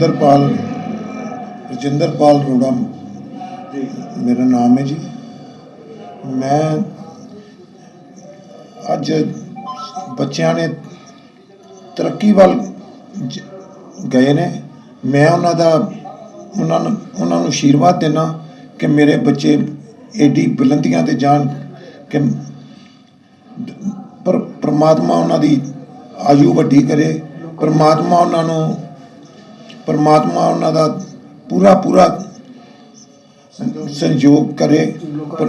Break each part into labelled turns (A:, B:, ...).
A: ਰਜਿੰਦਰਪਾਲ ਰਜਿੰਦਰਪਾਲ ਰੋੜਾ
B: ਜੀ।
A: ਮੇਰਾ ਨਾਮ ਹੈ ਜੀ। ਮੈਂ ਅੱਜ ਬੱਚਿਆਂ ਨੇ ਤਰੱਕੀ ਵੱਲ ਗਏ ਨੇ। ਮੈਂ ਉਹਨਾਂ ਦਾ ਉਹਨਾਂ ਨੂੰ ਉਹਨਾਂ ਨੂੰ ਆਸ਼ੀਰਵਾਦ ਦੇਣਾ ਕਿ ਮੇਰੇ ਬੱਚੇ ਏਡੀ ਬੁਲੰਦੀਆਂ ਤੇ ਜਾਣ ਕਿ ਪਰ ਪ੍ਰਮਾਤਮਾ ਉਹਨਾਂ ਦੀ ਆਯੂ ਵੱਡੀ ਕਰੇ। ਪ੍ਰਮਾਤਮਾ ਉਹਨਾਂ ਨੂੰ ਪਰਮਾਤਮਾ ਉਹਨਾਂ ਦਾ ਪੂਰਾ ਪੂਰਾ ਸੰਯੋਗ ਕਰੇ।
B: ਲੋਕਾਂ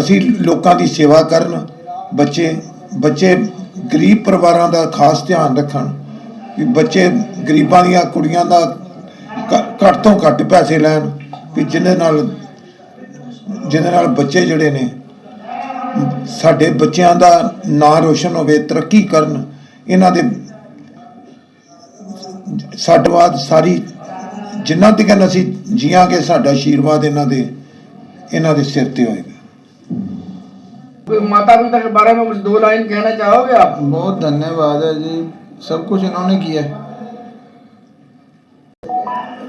A: ਅਸੀਂ ਲੋਕਾਂ ਦੀ ਸੇਵਾ ਕਰਨ, ਬੱਚੇ ਬੱਚੇ ਗਰੀਬ ਪਰਿਵਾਰਾਂ ਦਾ ਖਾਸ ਧਿਆਨ ਰੱਖਣ, ਵੀ ਬੱਚੇ ਗਰੀਬਾਂ ਦੀਆਂ ਕੁੜੀਆਂ ਦਾ ਘੱਟ ਤੋਂ ਘੱਟ ਪੈਸੇ ਲੈਣ, ਵੀ ਜਿਹਦੇ ਨਾਲ ਜਿਹਦੇ ਨਾਲ ਬੱਚੇ ਜਿਹੜੇ ਨੇ, ਸਾਡੇ ਬੱਚਿਆਂ ਦਾ ਨਾਂ ਰੋਸ਼ਨ ਹੋਵੇ, ਤਰੱਕੀ ਕਰਨ, ਇਹਨਾਂ ਦੇ ਸਾਡੇ ਬਾਅਦ ਸਾਰੀ ਜਿੰਨਾ ਤੱਕ ਅਸੀਂ ਜੀਆਂਗੇ ਸਾਡਾ ਆਸ਼ੀਰਵਾਦ ਇਹਨਾਂ ਦੇ ਇਹਨਾਂ ਦੇ ਸਿਰ ਤੇ ਹੋਏਗਾ
B: माता पिता के बारे में कुछ दो लाइन कहना चाहोगे आप
C: बहुत धन्यवाद है जी सब कुछ इन्होंने किया ਹੈ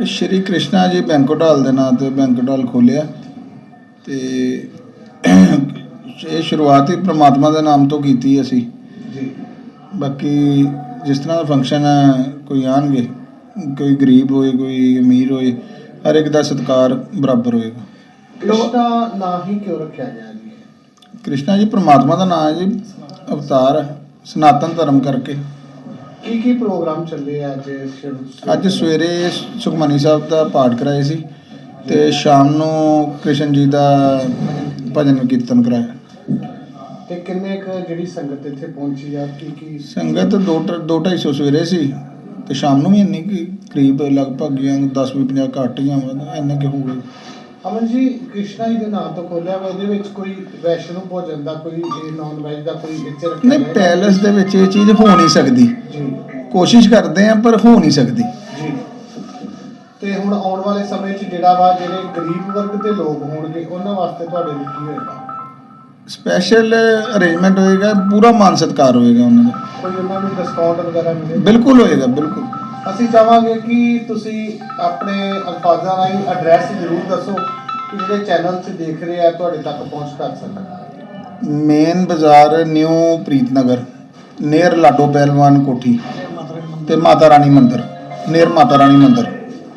C: ਸ਼੍ਰੀ ਕ੍ਰਿਸ਼ਨਾ ਜੀ ਬੈਂਕਟ ਹਾਲ ਦੇ ਨਾਂ ਤੇ ਬੈਂਕਟ ਹਾਲ ਖੋਲਿਆ ਤੇ ਇਹ ਸ਼ੁਰੂਆਤ ਹੀ ਪ੍ਰਮਾਤਮਾ ਦੇ ਨਾਮ ਤੋਂ ਕੀਤੀ ਅਸੀਂ
B: जी
C: ਬਾਕੀ ਜਿਸ ਤਰ੍ਹਾਂ ਦਾ ਫੰਕਸ਼ਨ ਕੋਈ ਆਣਗੇ ਕੋਈ ਗਰੀਬ ਹੋਏ ਕੋਈ ਅਮੀਰ ਹੋਏ ਹਰ ਇੱਕ ਦਾ ਸਤਿਕਾਰ ਬਰਾਬਰ ਹੋਏਗਾ।
D: ਕ੍ਰਿਸ਼ਨਾ ਨਾਂ ਹੀ ਕਿਉਂ ਰੱਖਿਆ ਗਿਆ ਜੀ?
C: ਕ੍ਰਿਸ਼ਨਾ ਜੀ ਪ੍ਰਮਾਤਮਾ ਦਾ ਨਾਮ ਹੈ ਜੀ ਅਵਤਾਰ ਸਨਾਤਨ ਧਰਮ ਕਰਕੇ।
D: ਕੀ ਕੀ ਪ੍ਰੋਗਰਾਮ ਚੱਲੇ ਆ ਅੱਜ
C: ਸਵੇਰੇ ਸੁਖਮਨੀ ਸਾਹਿਬ ਦਾ ਪਾਠ ਕਰਾਏ ਸੀ ਤੇ ਸ਼ਾਮ ਨੂੰ ਕ੍ਰਿਸ਼ਨ ਜੀ ਦਾ ਭਜਨ ਕੀਰਤਨ ਕਰਾਇਆ।
D: ਤੇ ਕਿੰਨੇ ਕੁ ਜਿਹੜੀ ਸੰਗਤ ਇੱਥੇ ਪਹੁੰਚੀ ਆ? ਕੀ ਕੀ
C: ਸੰਗਤ 2 250 ਸਵੇਰੇ ਸੀ ਤੇ ਸ਼ਾਮ ਨੂੰ ਵੀ ਇੰਨੀ ਕੁ ਕਰੀਬ ਲਗਭਗ ਜਾਂ 10 ਵੀ 50 ਘੱਟ ਜਾਂ ਵੱਧ ਇੰਨੇ ਕਿ ਹੋ ਗਏ।
D: ਅਮਨ ਜੀ ਕ੍ਰਿਸ਼ਨਾ ਜੀ ਦੇ ਨਾਮ ਤੋਂ ਖੋਲਿਆ ਵਾ ਇਹਦੇ ਵਿੱਚ ਕੋਈ ਵੈਸ਼ਨੂ ਭੋਜਨ ਦਾ ਕੋਈ ਨਾਨ ਵੈਜ ਦਾ ਕੋਈ ਇੱਥੇ ਰੱਖਿਆ
C: ਨਹੀਂ? ਪੈਲਸ ਦੇ ਵਿੱਚ ਇਹ ਚੀਜ਼ ਹੋ ਨਹੀਂ ਸਕਦੀ।
D: ਜੀ।
C: ਕੋਸ਼ਿਸ਼ ਕਰਦੇ ਆ ਪਰ ਹੋ ਨਹੀਂ ਸਕਦੀ।
D: ਜੀ। ਤੇ ਹੁਣ ਆਉਣ ਵਾਲੇ ਸਮੇਂ 'ਚ ਜਿਹੜਾ ਵਾ ਜਿਹੜੇ ਗਰੀਬ ਵਰਗ ਦੇ ਲੋਕ ਹੋਣਗੇ ਉਹਨਾਂ ਵਾਸਤੇ ਤੁਹਾਡੇ ਲਈ ਕੀ ਹੋਏਗਾ?
C: ਸਪੈਸ਼ਲ ਅਰੇਂਜਮੈਂਟ ਹੋਏਗਾ ਪੂਰਾ ਮਾਨ ਸਤਿਕਾਰ ਹੋਏਗਾ ਉਹਨਾਂ ਦਾ।
D: ਕੋਈ ਉਹਨਾਂ ਨੂੰ ਡਿਸਕਾਊਂਟ ਵਗੈਰਾ ਮਿਲੇ?
C: ਬਿਲਕੁਲ ਹੋਏਗਾ ਬਿਲਕੁਲ।
D: ਅਸੀਂ ਚਾਹਾਂਗੇ ਕਿ ਤੁਸੀਂ ਆਪਣੇ ਅਲਫਾਜ਼ਾਂ ਰਾਹੀਂ ਐਡਰੈਸ ਜ਼ਰੂਰ ਦੱਸੋ ਕਿ ਜਿਹੜੇ ਚੈਨਲ 'ਚ ਦੇਖ ਰਹੇ ਆ ਤੁਹਾਡੇ ਤੱਕ ਪਹੁੰਚ ਕਰ ਸਕਣ।
C: ਮੇਨ ਬਾਜ਼ਾਰ ਨਿਊ ਪ੍ਰੀਤਨਗਰ ਨੀਅਰ ਲਾਡੋ ਪਹਿਲਵਾਨ ਕੋਠੀ ਤੇ ਮਾਤਾ ਰਾਣੀ ਮੰਦਿਰ ਨੀਅਰ ਮਾਤਾ ਰਾਣੀ ਮੰਦਿਰ।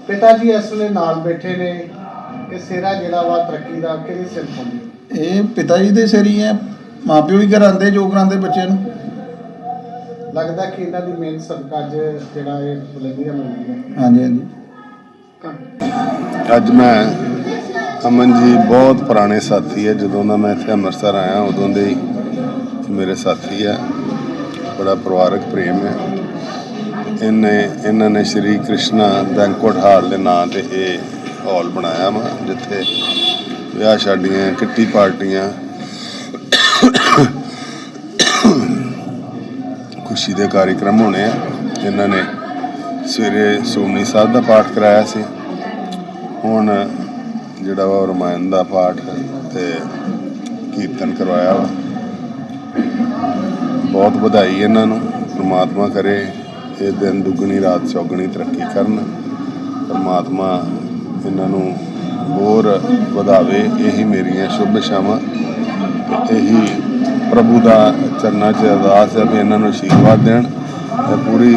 D: ਪਿਤਾ ਜੀ ਇਸ ਵੇਲੇ ਨਾਲ ਬੈਠੇ ਨੇ ਕਿ ਸਿਰਾ ਜਿਹੜਾ ਵਾ ਤਰੱਕੀ ਦਾ ਕਿਹਦੇ ਸਿਰ ਪਾਉਂਦੇ
C: ਇਹ ਪਿਤਾ ਜੀ ਦੇ ਸਿਰ ਹੀ ਹੈ ਮਾਪਿਓ ਹੀ ਕਰਾਉਂਦੇ ਜੋ ਕਰਾਉਂਦੇ ਬੱਚੇ ਨੂੰ।
D: ਲੱਗਦਾ ਕਿ ਇਹਨਾਂ ਦੀ ਮਿਹਨਤ ਸਦਕਾ ਅੱਜ ਜਿਹੜਾ ਇਹ ਬੁਲੰਦੀਆਂ ਮਿਲਦੀਆਂ
C: ਹਾਂਜੀ ਹਾਂਜੀ।
E: ਅੱਜ ਮੈਂ ਅਮਨ ਜੀ ਬਹੁਤ ਪੁਰਾਣੇ ਸਾਥੀ ਹੈ। ਜਦੋਂ ਦਾ ਮੈਂ ਇੱਥੇ ਅੰਮ੍ਰਿਤਸਰ ਆਇਆ ਉਦੋਂ ਦੇ ਹੀ ਮੇਰੇ ਸਾਥੀ ਹੈ। ਬੜਾ ਪਰਿਵਾਰਕ ਪ੍ਰੇਮ ਹੈ। ਇਹਨੇ ਇਹਨਾਂ ਨੇ ਸ਼੍ਰੀ ਕ੍ਰਿਸ਼ਨਾ ਬੈਂਕੁਏਟ ਹਾਲ ਦੇ ਨਾਂ ਤੇ ਇਹ ਹਾਲ ਬਣਾਇਆ ਵਾ ਜਿੱਥੇ ਵਿਆਹ ਸ਼ਾਦੀਆਂ, ਕਿੱਟੀ ਪਾਰਟੀਆਂ, ਖੁਸ਼ੀ ਦੇ ਕਾਰਜਕ੍ਰਮ ਹੋਣੇ ਆ ਇਹਨਾਂ ਨੇ ਸਵੇਰੇ ਸੋਮਨੀ ਸਾਹਿਬ ਦਾ ਪਾਠ ਕਰਾਇਆ ਸੀ। ਹੁਣ ਜਿਹੜਾ ਵਾ ਉਹ ਰਮਾਇਣ ਦਾ ਪਾਠ ਤੇ ਕੀਰਤਨ ਕਰਵਾਇਆ ਵਾ। ਬਹੁਤ ਵਧਾਈ ਇਹਨਾਂ ਨੂੰ, ਪ੍ਰਮਾਤਮਾ ਕਰੇ, ਇਹ ਦਿਨ ਦੁੱਗਣੀ ਰਾਤ ਚੌਗਣੀ ਤਰੱਕੀ ਕਰਨ। ਪ੍ਰਮਾਤਮਾ ਇਹਨਾਂ ਨੂੰ ਹੋਰ ਵਧਾਵੇ। ਇਹੀ ਮੇਰੀਆਂ ਸ਼ੁਭ ਇਛਾਵਾਂ ਤੇ ਇਹੀ ਪ੍ਰਭੂ ਦਾ ਚਰਨਾਂ 'ਚ ਅਰਦਾਸ ਹੈ ਵੀ ਇਹਨਾਂ ਨੂੰ ਆਸ਼ੀਰਵਾਦ ਦੇਣ ਤੇ ਪੂਰੀ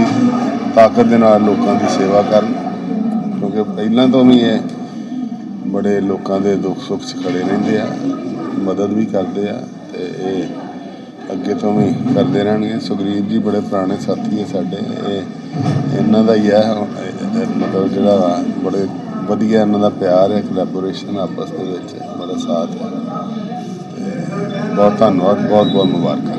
E: ਤਾਕਤ ਦੇ ਨਾਲ ਲੋਕਾਂ ਦੀ ਸੇਵਾ ਕਰਨ। ਕਿਉਂਕਿ ਪਹਿਲਾਂ ਤੋਂ ਵੀ ਇਹ ਬੜੇ ਲੋਕਾਂ ਦੇ ਦੁੱਖ ਸੁੱਖ 'ਚ ਖੜੇ ਰਹਿੰਦੇ ਆ, ਮਦਦ ਵੀ ਕਰਦੇ ਆ ਤੇ ਇਹ ਅੱਗੇ ਤੋਂ ਵੀ ਕਰਦੇ ਰਹਿਣਗੇ। ਸੁਗਰੀਤ ਜੀ ਬੜੇ ਪੁਰਾਣੇ ਸਾਥੀ ਹੈ ਸਾਡੇ। ਇਹ ਇਹਨਾਂ ਦਾ ਹੀ ਹੈ ਮਤਲਬ ਜਿਹੜਾ ਬੜੇ ਵਧੀਆ ਇਹਨਾਂ ਦਾ ਪਿਆਰ ਹੈ ਕੋਲੈਬੋਰੇਸ਼ਨ ਆਪਸ ਦੇ ਵਿੱਚ, ਬੜਾ ਸਾਥ ਹੈ। ਤੇ ਬਹੁਤ ਧੰਨਵਾਦ ਬਹੁਤ ਬਹੁਤ ਮੁਬਾਰਕਾਂ।